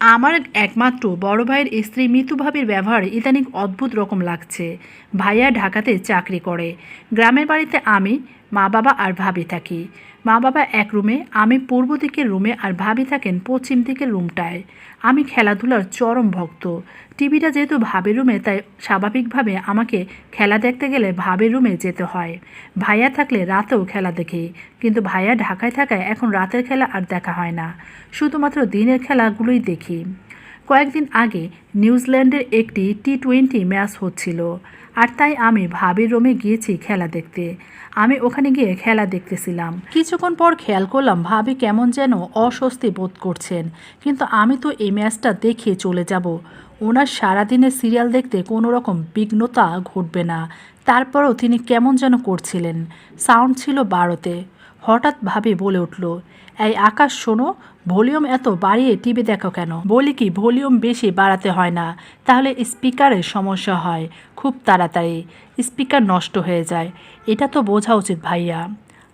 আমার একমাত্র বড় ভাইয়ের স্ত্রী মিতু ভাবির ব্যবহার ইদানিং অদ্ভুত রকম লাগছে। ভাইয়া ঢাকাতে চাকরি করে। গ্রামের বাড়িতে আমি, মা বাবা আর ভাবি থাকি। মা বাবা এক রুমে, আমি পূর্ব দিকের রুমে আর ভাবি থাকেন পশ্চিম দিকের রুমটায়। আমি খেলাধুলার চরম ভক্ত। টিভিটা যেহেতু ভাবের রুমে, তাই স্বাভাবিকভাবে আমাকে খেলা দেখতে গেলে ভাবের রুমে যেতে হয়। ভাইয়া থাকলে রাতেও খেলা দেখি, কিন্তু ভাইয়া ঢাকায় থাকায় এখন রাতের খেলা আর দেখা হয় না। শুধুমাত্র দিনের খেলাগুলোই দেখি। কয়েকদিন আগে নিউজিল্যান্ডের একটি টি টোয়েন্টি ম্যাচ হচ্ছিল, আর তাই আমি ভাবির রুমে গিয়েছি খেলা দেখতে। আমি ওখানে গিয়ে খেলা দেখতেছিলাম। কিছুক্ষণ পর খেয়াল করলাম ভাবি কেমন যেন অস্বস্তি বোধ করছেন, কিন্তু আমি তো এই ম্যাচটা দেখে চলে যাব। ওনার সারাদিনের সিরিয়াল দেখতে কোনো রকম বিঘ্নতা ঘটবে না। তারপরও তিনি কেমন যেন করছিলেন। সাউন্ড ছিল বারোতে। হঠাৎ ভাবে বলে উঠল এই আকাশ শোনো, ভলিউম এত বাড়িয়ে টিভি দেখো কেন? বলি কি, ভলিউম বেশি বাড়াতে হয় না। তাহলে স্পিকারের সমস্যা হয়, খুব তাড়াতাড়ি। স্পিকার নষ্ট হয়ে যায়। এটা তো বোঝা উচিত ভাইয়া।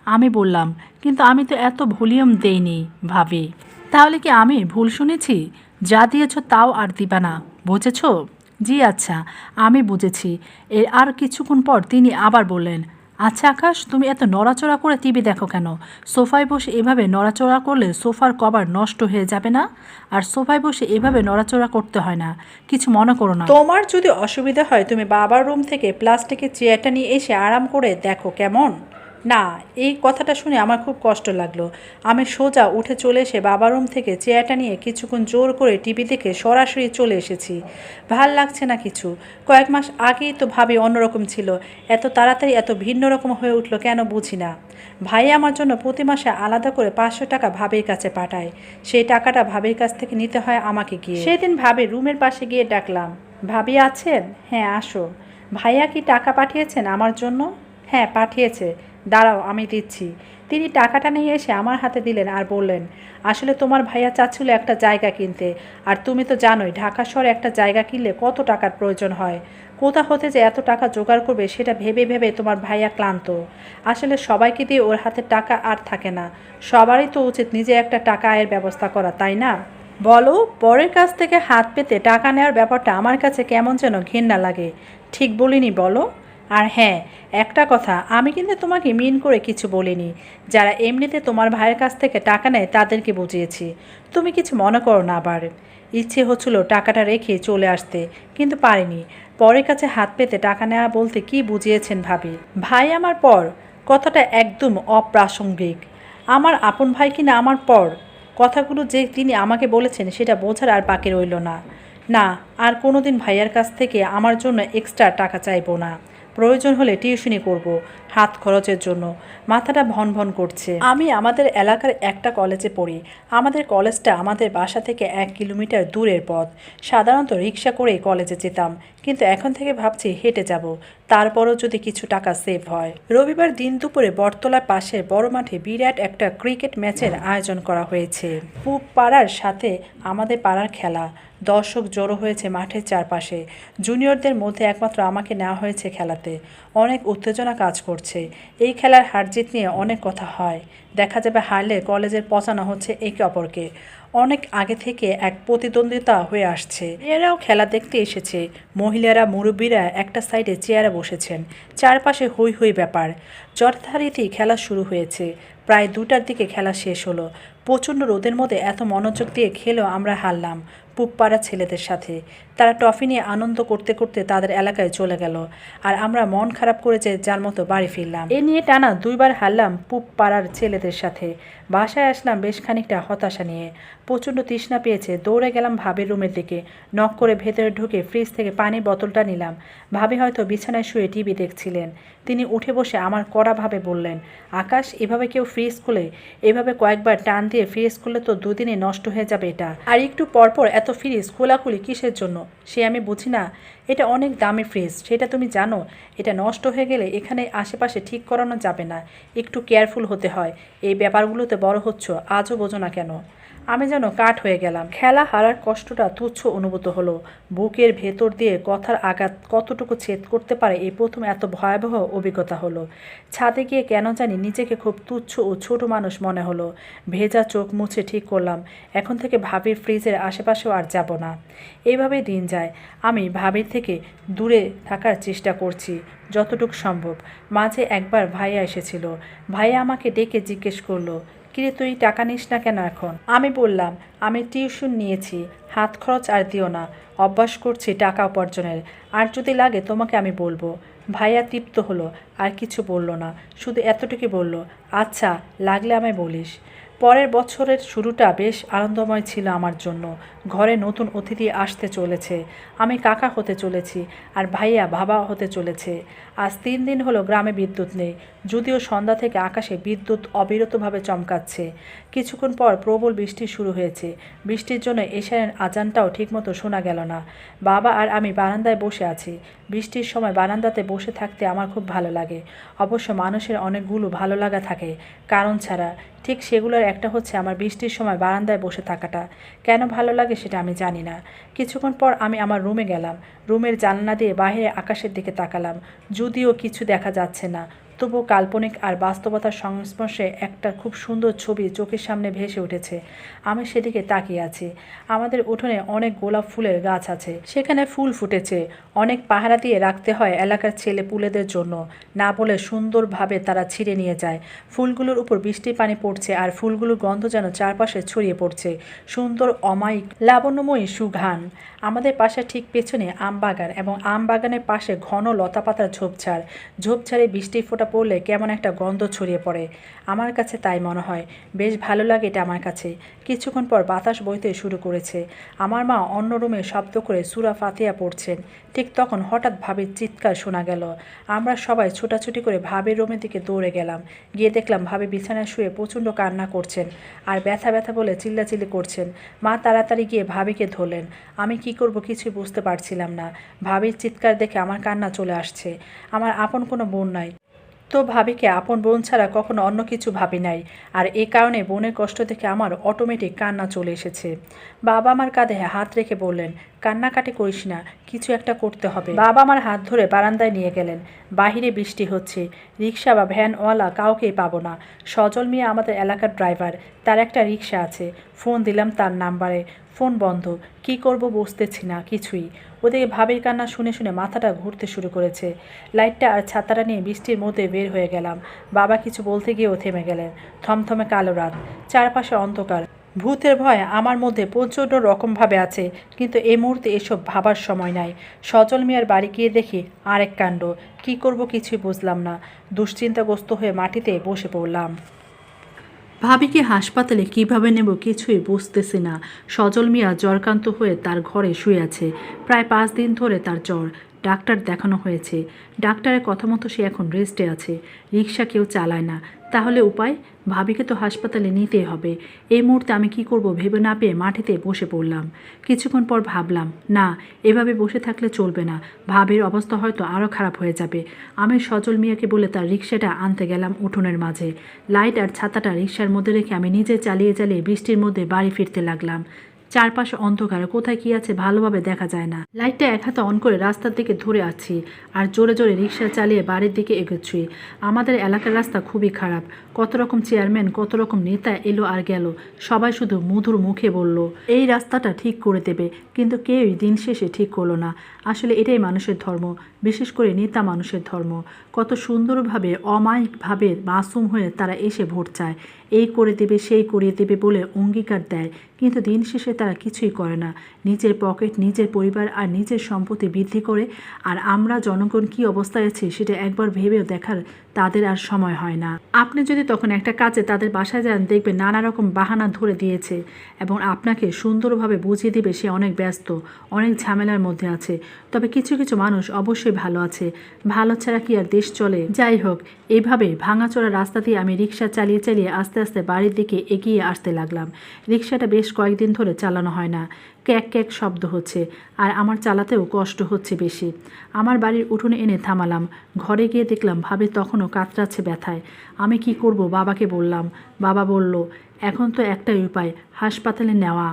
আমি বললাম, কিন্তু আমি তো এত ভলিউম দেইনি, ভাবি। তাহলে কি আমি ভুল শুনেছি? যা দিয়েছ তাও আর দিবা না, বুঝেছ? জি আচ্ছা আমি বুঝেছি। এর আর কিছুক্ষণ পর তিনি আবার বললেন আচ্ছা আকাশ, তুমি এত নড়াচড়া করে টিভি দেখো কেন? সোফায় বসে এভাবে নড়াচড়া করলে সোফার কভার নষ্ট হয়ে যাবে না? আর সোফায় বসে এভাবে নড়াচড়া করতে হয় না। কিছু মনে করো না। তোমার যদি অসুবিধা হয়, তুমি বাবার রুম থেকে প্লাস্টিকের চেয়ারটা নিয়ে এসে আরাম করে দেখো কেমন। না, এই কথাটা শুনে আমার খুব কষ্ট লাগল। আমি সোজা উঠে চলে এসে বাবার রুম থেকে চেয়ারটা নিয়ে কিছুক্ষণ জোর করে টিভি দেখে সরাসরি চলে এসেছি। ভালো লাগছে না কিছু। কয়েক মাস আগেই তো ভাবি অন্যরকম ছিল। এত তাড়াতাড়ি এত ভিন্ন রকম হয়ে উঠল কেন বুঝি না। ভাই আমার জন্য প্রতি মাসে আলাদা করে পাঁচশো টাকা ভাবির কাছে পাঠায়। সেই টাকাটা ভাবির কাছ থেকে নিতে হয় আমাকে গিয়ে। সেদিন ভাবি রুমের পাশে গিয়ে ডাকলাম, ভাবি আছেন? হ্যাঁ আসো। ভাইয়া কি টাকা পাঠিয়েছেন আমার জন্য? হ্যাঁ পাঠিয়েছে। দাঁড়াও, আমি দিচ্ছি। তিনি টাকাটা নিয়ে এসে আমার হাতে দিলেন আর বললেন, আসলে তোমার ভাইয়া চাচ্ছিল একটা জায়গা কিনতে। আর তুমি তো জানোই, ঢাকা শহরে একটা জায়গা কিনলে কত টাকার প্রয়োজন হয়। কোথা হতে যে এত টাকা জোগাড় করবে সেটা ভেবে ভেবে তোমার ভাইয়া ক্লান্ত। আসলে সবাইকে দিয়ে ওর হাতে টাকা আর থাকে না। সবারই তো উচিত নিজে একটা টাকা আয়ের ব্যবস্থা করা, তাই না? বলো, পরের কাছ থেকে হাত পেতে টাকা নেওয়ার ব্যাপারটা আমার কাছে কেমন যেন ঘেন্না লাগে। ঠিক বলিনি, বলো। আর হ্যাঁ একটা কথা, আমি কিন্তু তোমাকে মিন করে কিছু বলিনি। যারা এমনিতে তোমার ভাইয়ের কাছ থেকে টাকা নেয়, তাদেরকে বুঝিয়েছি। তুমি কিছু মনে করো না আবার। ইচ্ছে হচ্ছিল টাকাটা রেখে চলে আসতে, কিন্তু পারিনি। পরের কাছে হাত পেতে টাকা নেওয়া বলতে কি বুঝিয়েছেন ভাবি? ভাই আমার পর? কথাটা একদম অপ্রাসঙ্গিক। আমার আপন ভাই কিনা আমার পর? কথাগুলো যে তিনি আমাকে বলেছেন, সেটা বোঝার আর বাকি রইল না। না, আর কোনোদিন ভাইয়ার কাছ থেকে আমার জন্য এক্সট্রা টাকা চাইব না। প্রয়োজন হলে টিউশনি করব। হাত খরচের জন্য। মাথাটা ভন ভন করছে। আমি আমাদের এলাকার একটা কলেজে পড়ি। আমাদের কলেজটা আমাদের বাসা থেকে এক কিলোমিটার দূরের পথ। সাধারণত রিক্সা করেই কলেজে যেতাম। কিন্তু এখন থেকে ভাবছি হেঁটে যাব। তারপরও যদি কিছু টাকা সেভ হয়। রবিবার দিন দুপুরে বটতলার পাশে বড় মাঠে বিরাট একটা ক্রিকেট ম্যাচের আয়োজন করা হয়েছে। পূব পাড়ার সাথে আমাদের পাড়ার খেলা। দর্শক জড়ো হয়েছে মাঠের চারপাশে। জুনিয়রদের মধ্যে একমাত্র আমাকে নেওয়া হয়েছে খেলাতে। অনেক উত্তেজনা কাজ করছে। এই খেলার হার জিত নিয়ে অনেক কথা হয়। দেখা যাবে হারলে কলেজের পচানো হচ্ছে একে অপরকে। অনেক আগে থেকে এক প্রতিদ্বন্দ্বিতা হয়ে আসছে। মেয়েরাও খেলা দেখতে এসেছে। মহিলারা, মুরব্বীরা একটা সাইডে চেয়ারে বসেছেন। চারপাশে হই হই ব্যাপার। যথারীতি খেলা শুরু হয়েছে। প্রায় দুটার দিকে খেলা শেষ হলো। প্রচণ্ড রোদের মধ্যে এত মনোযোগ দিয়ে খেলেও আমরা হারলাম। পুবপাড়া ছেলেদের সাথে। তারা টফি নিয়ে আনন্দ করতে করতে তাদের এলাকায় চলে গেল। আর আমরা মন খারাপ করে যে যার মতো বাড়ি ফিরলাম। এ নিয়ে টানা দুইবার হারলাম পুব পাড়ার ছেলেদের সাথে। বাসায় আসলাম বেশ খানিকটা হতাশা নিয়ে। প্রচণ্ড তৃষ্ণা পেয়েছে। দৌড়ে গেলাম ভাবির রুমের দিকে। নক করে ভেতরে ঢুকে ফ্রিজ থেকে পানি বোতলটা নিলাম। ভাবি হয়তো বিছানায় শুয়ে টিভি দেখছিলেন। তিনি উঠে বসে আমার কড়াভাবে বললেন, আকাশ, এভাবে কেউ ফ্রিজ খুলে, এভাবে কয়েকবার টান দিয়ে ফ্রিজ খুললে তো দুদিনে নষ্ট হয়ে যাবে এটা। আর একটু পরপর এত ফ্রিজ, খোলাখুলি কিসের জন্য? সে আমি বুঝি না। এটা অনেক দামি ফ্রিজ, সেটা তুমি জানো। এটা নষ্ট হয়ে গেলে এখানে আশেপাশে ঠিক করানো যাবে না। একটু কেয়ারফুল হতে হয়। এই ব্যাপারগুলোতে বড় হচ্ছ, আজও বোঝো না কেন। আমি যেন কাঠ হয়ে গেলাম। খেলা হারার কষ্টটা তুচ্ছ অনুভূত হলো। বুকের ভেতর দিয়ে কথার আঘাত কতটুকু ছেদ করতে পারে এই প্রথম এত ভয়াবহ অভিজ্ঞতা হলো। ছাদে গিয়ে কেন জানি নিজেকে খুব তুচ্ছ ও ছোট মানুষ মনে হলো। ভেজা চোখ মুছে ঠিক করলাম, এখন থেকে ভাবির ফ্রিজের আশেপাশেও আর যাব না। এইভাবে দিন যায়। আমি ভাবির থেকে দূরে থাকার চেষ্টা করছি, যতটুকু সম্ভব। মাঝে একবার ভাইয়া এসেছিল। ভাইয়া আমাকে ডেকে জিজ্ঞেস করল কিরে তুই টাকা নিস না কেন এখন? আমি বললাম, আমি টিউশন নিয়েছি, হাত খরচ আর দিও না, অভ্যাস করছি টাকা উপার্জনের। আর যদি লাগে তোমাকে আমি বলব। ভাইয়া তৃপ্ত হলো, আর কিছু বলল না, শুধু এতটুকু বলল আচ্ছা লাগলে আমায় বলিস। পরের বছরের শুরুটা বেশ আনন্দময় ছিল আমার জন্য। ঘরে নতুন অতিথি আসতে চলেছে, আমি কাকা হতে চলেছি, আর ভাইয়া বাবা হতে চলেছে। আজ তিন দিন হলো গ্রামে বিদ্যুৎ নেই যদিও সন্ধ্যা থেকে আকাশে বিদ্যুৎ অবিরতভাবে চমকাচ্ছে। কিছুক্ষণ পর প্রবল বৃষ্টি শুরু হয়েছে। বৃষ্টির জন্য এশারের আজানটাও ঠিকমতো শোনা গেল না। বাবা আর আমি বারান্দায় বসে আছি। বৃষ্টির সময় বারান্দাতে বসে থাকতে আমার খুব ভালো লাগে। অবশ্য মানুষের অনেকগুলো ভালো লাগা থাকে, কারণ ছাড়া। ঠিক সেগুলোর একটা হচ্ছে আমার বৃষ্টির সময় বারান্দায় বসে থাকাটা। কেন ভালো লাগে সেটা আমি জানি না। কিছুক্ষণ পর আমি আমার রুমে গেলাম। রুমের জানলা দিয়ে বাইরে আকাশের দিকে তাকালাম। যদিও কিছু দেখা যাচ্ছে না। তবু কাল্পনিক আর বাস্তবতার সংস্পর্শে একটা খুব সুন্দর ছবি চোখের সামনে ভেসে উঠেছে। আমি সেদিকে তাকিয়ে আছি। আমাদের উঠোনে অনেক গোলাপ ফুলের গাছ আছে। সেখানে ফুল ফুটেছে। অনেক পাহারা দিয়ে রাখতে হয় এলাকার ছেলে পুলেদের জন্য। না বলে সুন্দরভাবে তারা ছিঁড়ে নিয়ে যায়। ফুলগুলোর উপর বৃষ্টির পানি পড়ছে আর ফুলগুলোর গন্ধ যেন চারপাশে ছড়িয়ে পড়ছে। সুন্দর, অমায়িক, লাবণ্যময়ী সুঘ্রাণ। আমাদের পাশে ঠিক পেছনে আম বাগান এবং আম বাগানের পাশে ঘন লতাপাতার ঝোপঝাড়। ঝোপঝাড়ে বৃষ্টির ফোঁটা পড়লে কেমন একটা গন্ধ ছড়িয়ে পড়ে। আমার কাছে তাই মনে হয়। বেশ ভালো লাগে এটা আমার কাছে। কিছুক্ষণ পর বাতাস বইতে শুরু করেছে। আমার মা অন্য রুমে শব্দ করে সুরা ফাতিয়া পড়ছেন। ঠিক তখন হঠাৎ ভাবির চিৎকার শোনা গেল। আমরা সবাই ছোটাছুটি করে ভাবির রুমের দিকে দৌড়ে গেলাম। গিয়ে দেখলাম ভাবি বিছানায় শুয়ে প্রচণ্ড কান্না করছেন। আর ব্যথা ব্যথা বলে চিল্লাচিল্লি করছেন। মা তাড়াতাড়ি গিয়ে ভাবিকে ধরলেন। আমি কি করব কিছুই বুঝতে পারছিলাম না। ভাবির চিৎকার দেখে আমার কান্না চলে আসছে। আমার আপন কোনো বোন নাই। তো ভাবিকে আপন বোন ছাড়া কখনো অন্য কিছু ভাবি নাই। আর এ কারণে বোনের কষ্ট দেখে আমার অটোমেটিক কান্না চলে এসেছে। বাবা আমার কাঁধে হাত রেখে বললেন, কান্নাকাটি করিস না, কিছু একটা করতে হবে। বাবা আমার হাত ধরে বারান্দায় নিয়ে গেলেন। বাহিরে বৃষ্টি হচ্ছে। রিক্সা বা ভ্যানওয়ালা কাউকেই পাবো না। সজল মিয়া আমাদের এলাকার ড্রাইভার। তার একটা রিক্সা আছে। ফোন দিলাম তার নাম্বারে। ফোন বন্ধ। কি করব বুঝতেছি না, কিছুই। ওদিকে ভাবির কান্না শুনে শুনে মাথাটা ঘুরতে শুরু করেছে। লাইটটা আর ছাতাটা নিয়ে বৃষ্টির মধ্যে বের হয়ে গেলাম। বাবা কিছু বলতে গিয়েও থেমে গেলেন। থমথমে কালো রাত। চারপাশে অন্ধকার। ভূতের ভয় আমার মধ্যে প্রচণ্ড রকমভাবে আছে, কিন্তু এই মুহূর্তে এসব ভাবার সময় নাই। সজল মিয়ার বাড়ি গিয়ে দেখি আরেক কাণ্ড। কি করব কিছুই বুঝলাম না। দুশ্চিন্তাগ্রস্ত হয়ে মাটিতে বসে পড়লাম। ভাবিকে হাসপাতালে কীভাবে নেব কিছুই বুঝতেছি না। সজল মিয়া জ্বরকান্ত হয়ে তার ঘরে শুয়ে আছে। প্রায় পাঁচ দিন ধরে তার জ্বর। ডাক্তার দেখানো হয়েছে। ডাক্তারের কথা মতো সে এখন রেস্টে আছে। রিক্সা কেউ চালায় না। তাহলে উপায়? ভাবিকে তো হাসপাতালে নিতেই হবে। এই মুহূর্তে আমি কি করব ভেবে না পেয়ে মাটিতে বসে পড়লাম। কিছুক্ষণ পর ভাবলাম, না, এভাবে বসে থাকলে চলবে না। ভাবির অবস্থা হয়তো আরও খারাপ হয়ে যাবে। আমি সজল মিয়াকে বলে তার রিক্সাটা আনতে গেলাম উঠোনের মাঝে। লাইট আর ছাতাটা রিক্সার মধ্যে রেখে আমি নিজে চালিয়ে চালিয়ে বৃষ্টির মধ্যে বাড়ি ফিরতে লাগলাম। চারপাশে অন্ধকার, কোথায় কি আছে ভালোভাবে দেখা যায় না। লাইটটা এক হাতে অন করে রাস্তার দিকে ধরে আছি আর জোরে জোরে রিক্সা চালিয়ে বাড়ির দিকে এগোচ্ছি। আমাদের এলাকার রাস্তা খুবই খারাপ। কত রকম চেয়ারম্যান, কত রকম নেতা এলো আর গেল। সবাই শুধু মধুর মুখে বলল, এই রাস্তাটা ঠিক করে দেবে। কিন্তু কেউই দিন শেষে ঠিক করল না। আসলে এটাই মানুষের ধর্ম, বিশেষ করে নেতা মানুষের ধর্ম। কত সুন্দরভাবে, অমায়িকভাবে মাসুম হয়ে তারা এসে ভোট চায়। এই করে দেবে, সেই করিয়ে দেবে বলে অঙ্গীকার দেয়। কিন্তু দিন শেষে তারা কিছুই করে না। নিজের পকেট, নিজের পরিবার আর নিজের সম্পত্তি বৃদ্ধি করে। আর আমরা জনগণ কি অবস্থায় আছি সেটা একবার ভেবেও দেখার তাদের আর সময় হয় না। আপনি যদি তখন একটা কাজে তাদের বাসায় যান, দেখবেন নানা রকম বাহানা ধরে দিয়েছে এবং আপনাকে সুন্দরভাবে বুঝিয়ে দিবে সে অনেক ব্যস্ত, অনেক ঝামেলার মধ্যে আছে। তবে কিছু কিছু মানুষ অবশ্যই ভালো আছে। ভালো ছাড়া কি আর দেশ চলে? যাই হোক এইভাবে ভাঙাচোরা রাস্তা দিয়ে আমি রিক্সা চালিয়ে চালিয়ে আস্তে আস্তে বাড়ির দিকে এগিয়ে আসতে লাগলাম। রিক্সাটা বেশ কয়েকদিন ধরে চালানো হয় না। ক্যাক ক্যাক শব্দ হচ্ছে, আর আমার চালাতেও কষ্ট হচ্ছে বেশি। আমার বাড়ির উঠোনে এনে থামালাম। ঘরে গিয়ে দেখলাম ভাবে তখনও কাতরাচ্ছে ব্যথায়। আমি কি করব বাবাকে বললাম। বাবা বলল, এখন তো একটাই উপায়, হাসপাতালে নেওয়া।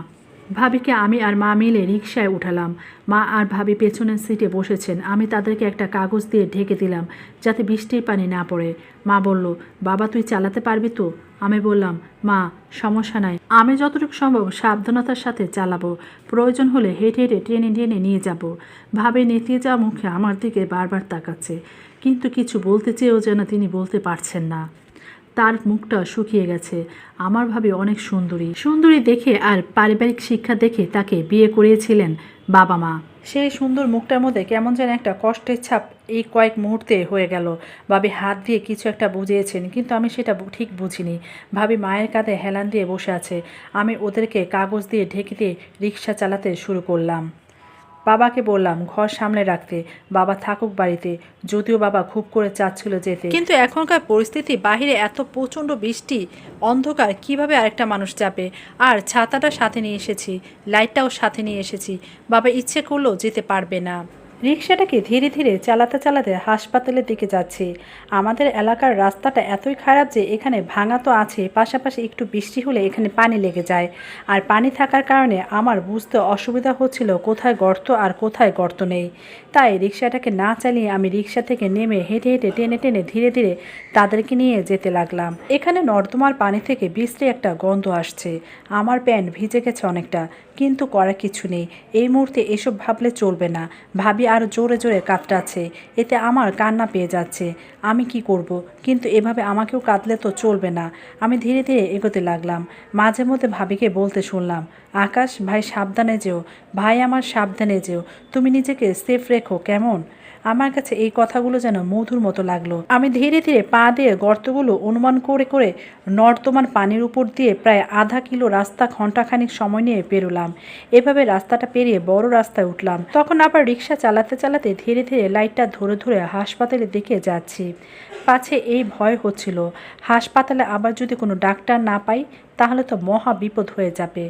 ভাবিকে আমি আর মা মিলে রিক্সায় উঠালাম। মা আর ভাবি পেছনের সিটে বসেছেন। আমি তাদেরকে একটা কাগজ দিয়ে ঢেকে দিলাম যাতে বৃষ্টির পানি না পড়ে। মা বলল, বাবা, তুই চালাতে পারবি তো? আমি বললাম, মা, সমস্যা নাই। আমি যতটুকু সম্ভব সাবধানতার সাথে চালাবো। প্রয়োজন হলে হেঁটে হেঁটে টেনে টেনে নিয়ে যাব। ভাবে নেতিয়ে যাওয়া মুখে আমার দিকে বারবার তাকাচ্ছে। কিন্তু কিছু বলতে চেয়েও যেন তিনি বলতে পারছেন না। তার মুখটা শুকিয়ে গেছে। আমার ভাবে অনেক সুন্দরী। সুন্দরী দেখে আর পারিবারিক শিক্ষা দেখে তাকে বিয়ে করিয়েছিলেন বাবা মা। সেই সুন্দর মুখটার মধ্যে কেমন যেন একটা কষ্টের ছাপ এই কয়েক মুহূর্তে হয়ে গেল। ভাবি হাত দিয়ে কিছু একটা বুঝিয়েছেন, কিন্তু আমি সেটা ঠিক বুঝিনি। ভাবি মায়ের কাঁধে হেলান দিয়ে বসে আছে। আমি ওদেরকে কাগজ দিয়ে ঢেকে দিয়ে রিক্সা চালাতে শুরু করলাম। বাবাকে বললাম, ঘর সামলে রাখতে। বাবা থাকুক বাড়িতে। যদিও বাবা খুব করে চাচ্ছিল যেতে। কিন্তু এখনকার পরিস্থিতি, বাহিরে এত প্রচণ্ড বৃষ্টি, অন্ধকার, কীভাবে আরেকটা মানুষ যাবে? আর ছাতাটা সাথে নিয়ে এসেছি, লাইটটাও সাথে নিয়ে এসেছি। বাবা ইচ্ছে করলেও যেতে পারবে না। রিক্সাটাকে ধীরে ধীরে চালাতে চালাতে হাসপাতালের দিকে যাচ্ছি। আমাদের এলাকার রাস্তাটা এতই খারাপ যে এখানে ভাঙা তো আছে, পাশাপাশি একটু বৃষ্টি হলে এখানে পানি লেগে যায়। আর পানি থাকার কারণে আমার বুঝতে অসুবিধা হচ্ছিল কোথায় গর্ত আর কোথায় গর্ত নেই। তাই রিক্সাটাকে না চালিয়ে আমি রিক্সা থেকে নেমে হেঁটে হেঁটে টেনে টেনে ধীরে ধীরে তাদেরকে নিয়ে যেতে লাগলাম। এখানে নর্দমার পানি থেকে বিশ্রী একটা গন্ধ আসছে। আমার প্যান্ট ভিজে গেছে অনেকটা, কিন্তু করার কিছু নেই। এই মুহূর্তে এসব ভাবলে চলবে না। ভাবি আর জোরে জোরে কাঁদটাছে। এতে আমার কান্না পেয়ে যাচ্ছে। আমি কি করব? কিন্তু এভাবে আমাকেও কাঁদলে তো চলবে না। আমি ধীরে ধীরে এগোতে লাগলাম। মাঝে মধ্যে ভাবিকে বলতে শুনলাম আকাশ, ভাই, সাবধানে যেও। ভাই, আমার সাবধানে যেও। তুমি নিজেকে সেফ রেখো, কেমন? আমার কাছে এই কথাগুলো যেন মধুর মতো লাগল। আমি ধীরে ধীরে পা দিয়ে গর্তগুলো অনুমান করে করে নর্দমান পানির উপর দিয়ে প্রায় আধা কিলো রাস্তা ঘন্টাখানিক সময় নিয়ে পেরোলাম। এভাবে রাস্তাটা পেরিয়ে বড় রাস্তায় উঠলাম। তখন আবার রিক্সা চালাতে চালাতে ধীরে ধীরে লাইটটা ধরে ধরে হাসপাতালের দিকে যাচ্ছি। পাছে এই ভয় হচ্ছিল। হাসপাতালে আবার যদি কোনো ডাক্তার না পাই তাহলে তো মহা বিপদ হয়ে যাবে।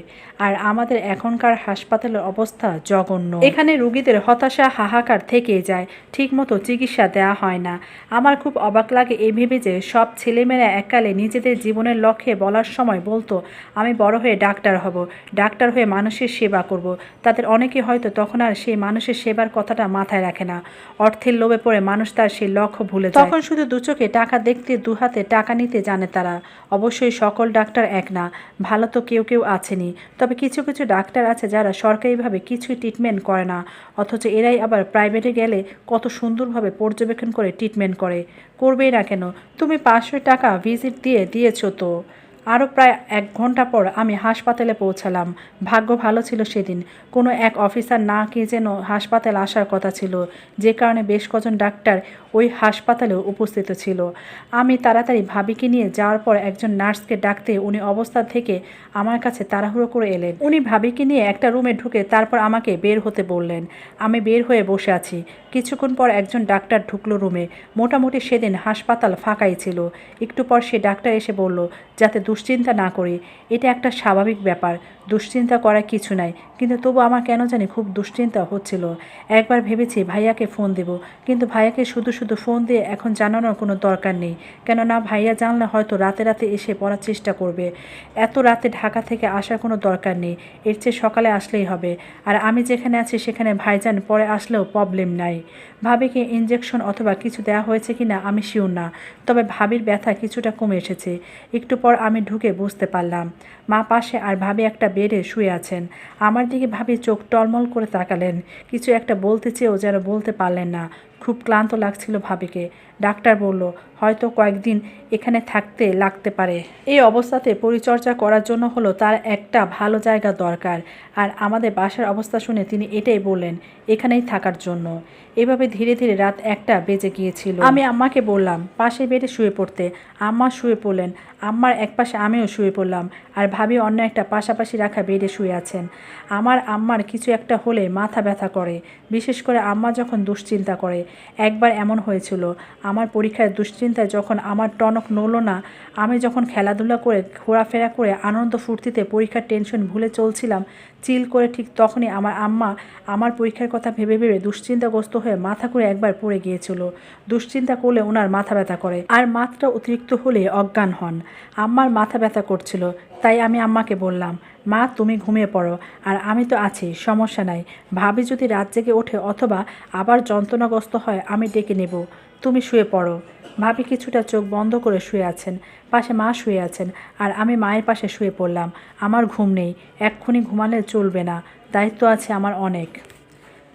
আর আমাদের এখনকার হাসপাতালের অবস্থা জঘন্য। এখানে রুগীদের হতাশা, হাহাকার থেকেই যায়। ঠিকমতো চিকিৎসা দেওয়া হয় না। আমার খুব অবাক লাগে এই ভেবে যে সব ছেলেমেয়েরা এককালে নিজেদের জীবনের লক্ষ্যে বলার সময় বলতো, আমি বড় হয়ে ডাক্তার হব। ডাক্তার হয়ে মানুষের সেবা করব। তাদের অনেকে হয়তো তখন আর সেই মানুষের সেবার কথাটা মাথায় রাখে না। অর্থের লোভে পড়ে মানুষ তার সেই লক্ষ্য ভুলে তখন শুধু দু চোখে টাকা দেখতে দুহাতে টাকা নিতে জানে তারা। অবশ্যই সকল ডাক্তার এক না। ভালো তো কেউ কেউ আছেনি তবে কিছু কিছু ডাক্তার আছে যারা সরকারিভাবে কিছুই ট্রিটমেন্ট করে না। অথচ এরাই আবার প্রাইভেটে গেলে কত সুন্দরভাবে পর্যবেক্ষণ করে ট্রিটমেন্ট করে। করবেই না কেন? তুমি পাঁচশো টাকা ভিজিট দিয়ে দিয়েছ তো। আরও প্রায় এক ঘণ্টা পর আমি হাসপাতালে পৌঁছালাম। ভাগ্য ভালো ছিল সেদিন। কোনো এক অফিসার না কে যেন হাসপাতাল আসার কথা ছিল। যে কারণে বেশ কজন ডাক্তার ওই হাসপাতালেও উপস্থিত ছিল। আমি তাড়াতাড়ি ভাবিকে নিয়ে যাওয়ার পর একজন নার্সকে ডাকতে উনি অবস্থা থেকে আমার কাছে তাড়াহুড়ো করে এলেন। উনি ভাবিকে নিয়ে একটা রুমে ঢুকে তারপর আমাকে বের হতে বললেন। আমি বের হয়ে বসে আছি। কিছুক্ষণ পর একজন ডাক্তার ঢুকলো রুমে। মোটামুটি সেদিন হাসপাতাল ফাঁকাই ছিল। একটু পর সে ডাক্তার এসে বলল, যাতে দুশ্চিন্তা না করি। এটা একটা স্বাভাবিক ব্যাপার। দুশ্চিন্তা করার কিছু নাই। কিন্তু তবু আমার কেন জানি খুব দুশ্চিন্তা হচ্ছিল। একবার ভেবেছি ভাইয়াকে ফোন দেব। কিন্তু ভাইয়াকে শুধু শুধু ফোন দিয়ে এখন জানানোর কোনো দরকার নেই। কেননা ভাইয়া জানলে হয়তো রাতে রাতে এসে পড়ার চেষ্টা করবে। এত রাতে ঢাকা থেকে আসার কোনো দরকার নেই। এর চেয়ে সকালে আসলেই হবে। আর আমি যেখানে আছি সেখানে ভাইজান পরে আসলেও প্রবলেম নাই। ভাবিকে ইঞ্জেকশন অথবা কিছু দেওয়া হয়েছে কি না আমি শিওর না। তবে ভাবির ব্যথা কিছুটা কমে এসেছে। একটু পর আমি ঢুকে বুঝতে পারলাম। মা পাশে আর ভাবি একটা বেডে শুয়ে আছেন। আমার দিকে ভাবি চোখ টলমল করে তাকালেন। কিছু একটা বলতে চেয়েও যেন বলতে পারলেন না। খুব ক্লান্ত লাগছিল ভাবিকে। ডাক্তার বলল, হয়তো কয়েকদিন এখানে থাকতে লাগতে পারে। এই অবস্থাতে পরিচর্যা করার জন্য হলো তার একটা ভালো জায়গা দরকার। আর আমাদের বাসার অবস্থা শুনে তিনি এটাই বললেন, এখানেই থাকার জন্য। এভাবে ধীরে ধীরে রাত একটা বেজে গিয়েছিল। আমি আম্মাকে বললাম পাশে বেডে শুয়ে পড়তে। আম্মা শুয়ে পড়লেন। আম্মার এক পাশে আমিও শুয়ে পড়লাম আর ভাবি অন্য একটা পাশাপাশি রাখা বেডে শুয়ে আছেন। আমার আম্মার কিছু একটা হলে মাথা ব্যথা করে, বিশেষ করে আম্মা যখন দুশ্চিন্তা করে। একবার এমন হয়েছিল, আমার পরীক্ষার দুশ্চিন্তায় যখন আমার টনক নড়ল না, আমি যখন খেলাধুলা করে, ঘোরাফেরা করে আনন্দ ফুর্তিতে পরীক্ষার টেনশন ভুলে চলছিলাম চিল করে ঠিক তখনই আমার আম্মা আমার পরীক্ষার কথা ভেবে ভেবে দুশ্চিন্তাগ্রস্ত হয়ে মাথা করে একবার পড়ে গিয়েছিল। দুশ্চিন্তা করলে ওনার মাথা ব্যথা করে। আর মাত্রা অতিরিক্ত হলে অজ্ঞান হন। আম্মার মাথা ব্যথা করছিল, তাই আমি আম্মাকে বললাম মা, তুমি ঘুমিয়ে পড়ো। আর আমি তো আছি, সমস্যা নাই। ভাবি যদি রাত জেগে ওঠে অথবা আবার যন্ত্রণাগ্রস্ত হয়, আমি ডেকে নেব। তুমি শুয়ে পড়ো। ভাবি কিছুটা চোখ বন্ধ করে শুয়ে আছেন। পাশে মা শুয়ে আছেন। আর আমি মায়ের পাশে শুয়ে পড়লাম। আমার ঘুম নেই। এক্ষুনি ঘুমালে চলবে না। দায়িত্ব আছে আমার অনেক।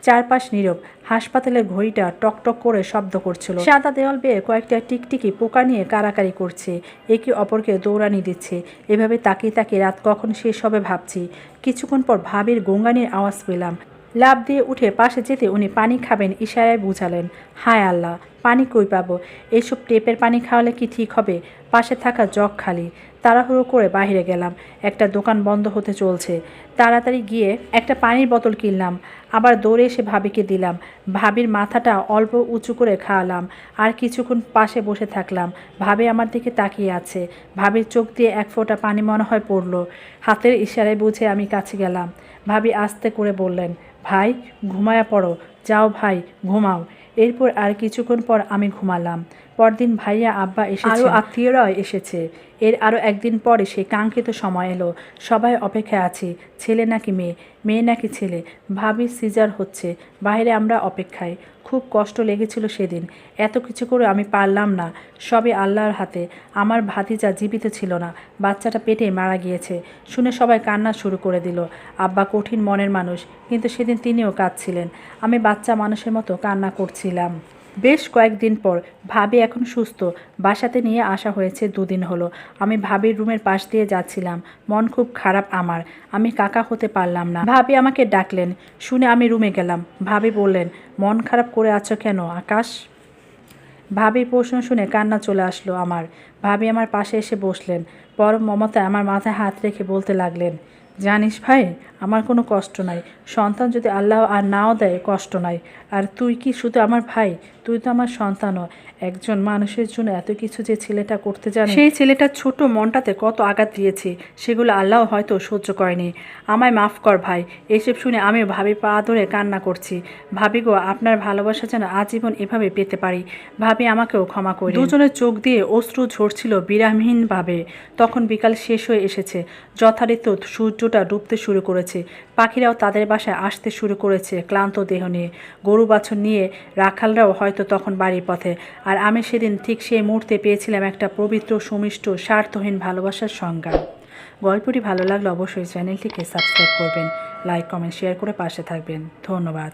চারপাশ নীরব। হাসপাতালের ঘড়িটা টকটক করে শব্দ করছিল। সাদা দেওয়াল বেয়ে কয়েকটা টিকটিকি পোকা নিয়ে কারাকারি করছে। একে অপরকে দৌড়ানি দিচ্ছে। এভাবে তাকিয়ে তাকিয়ে রাত কখন শেষ হবে ভাবছি। কিছুক্ষণ পর ভাবির গঙ্গানির আওয়াজ পেলাম। লাভ দিয়ে উঠে পাশে যেতে উনি পানি খাবেন ইশারায় বুঝালেন, হায় আল্লাহ, পানি কই পাবো? এইসব টেপের পানি খাওয়ালে কি ঠিক হবে? পাশে থাকা জগ খালি। তাড়াহুড়ো করে বাইরে গেলাম। একটা দোকান বন্ধ হতে চলছে। তাড়াতাড়ি গিয়ে একটা পানির বোতল কিনলাম। আবার দৌড়ে এসে ভাবিকে দিলাম। ভাবির মাথাটা অল্প উঁচু করে খাওয়ালাম। আর কিছুক্ষণ পাশে বসে থাকলাম। ভাবি আমার দিকে তাকিয়ে আছে। ভাবির চোখ দিয়ে এক ফোঁটা পানি মনে হয় পড়ল। হাতের ইশারায় বুঝে আমি কাছে গেলাম। ভাবি আস্তে করে বললেন ভাই ঘুমায়া পড়ো। যাও ভাই ঘুমাও। এরপর আর কিছুক্ষণ পর আমি ঘুমালাম। পরদিন ভাইয়া, আব্বা এসে আরও আত্মীয়রাও এসেছে। এর আরও একদিন পরে সেই কাঙ্ক্ষিত সময় এলো। সবাই অপেক্ষায় আছি। ছেলে নাকি মেয়ে? মেয়ে নাকি ছেলে? ভাবি সিজার হচ্ছে। বাইরে আমরা অপেক্ষায়। খুব কষ্ট লেগেছিল সেদিন। এত কিছু করে আমি পারলাম না। সবে আল্লাহর হাতে। আমার ভাতিজা জীবিত ছিল না। বাচ্চাটা পেটে মারা গিয়েছে। শুনে সবাই কান্না শুরু করে দিল। আব্বা কঠিন মনের মানুষ। কিন্তু সেদিন তিনিও কাঁদছিলেন। আমি বাচ্চা মানুষের মতো কান্না করছিলাম। বেশ কয়েকদিন পর ভাবি এখন সুস্থ। বাসাতে নিয়ে আসা হয়েছে দুদিন হলো। আমি ভাবির রুমের পাশ দিয়ে যাচ্ছিলাম। মন খুব খারাপ আমার। আমি কাকা হতে পারলাম না। ভাবি আমাকে ডাকলেন। শুনে আমি রুমে গেলাম। ভাবি বললেন, মন খারাপ করে আছো কেন, আকাশ? ভাবির প্রশ্ন শুনে কান্না চলে আসলো আমার। ভাবি আমার পাশে এসে বসলেন। পরম মমতায় আমার মাথায় হাত রেখে বলতে লাগলেন, জানিস ভাই আমার কোনো কষ্ট নাই। সন্তান যদি আল্লাহ আর নাও দেয়, কষ্ট নাই। আর তুই কি শুধু আমার ভাই? তুই তো আমার সন্তানও। একজন মানুষের জন্য এত কিছু যে ছেলেটা করতে জানে, সেই ছেলেটার ছোট মনটাতে কত আঘাত দিয়েছে, সেগুলো আল্লাহ হয়তো সহ্য করেনি। আমায় মাফ কর ভাই, এসব শুনে আমি ভাবি পা ধরে কান্না করছি। ভাবি গো, আপনার ভালোবাসা যেন আজীবন এভাবে পেতে পারি। ভাবি আমাকেও ক্ষমা করি দুজনের চোখ দিয়ে অশ্রু ঝরছিল বিরামহীনভাবে। তখন বিকাল শেষ হয়ে এসেছে। যথারীত সূর্যটা ডুবতে শুরু করেছে। পাখিরাও তাদের বাসায় আসতে শুরু করেছে ক্লান্ত দেহ নিয়ে। গরু বাছুর নিয়ে রাখালরাও হয়তো তখন বাড়ির পথে। আর আমি সেদিন ঠিক সেই মুহূর্তে পেয়েছিলাম একটা পবিত্র, সুমিষ্ট, স্বার্থহীন ভালোবাসার সংজ্ঞা। গল্পটি ভালো লাগলে অবশ্যই চ্যানেলটিকে সাবস্ক্রাইব করবেন, লাইক, কমেন্ট, শেয়ার করে পাশে থাকবেন। ধন্যবাদ।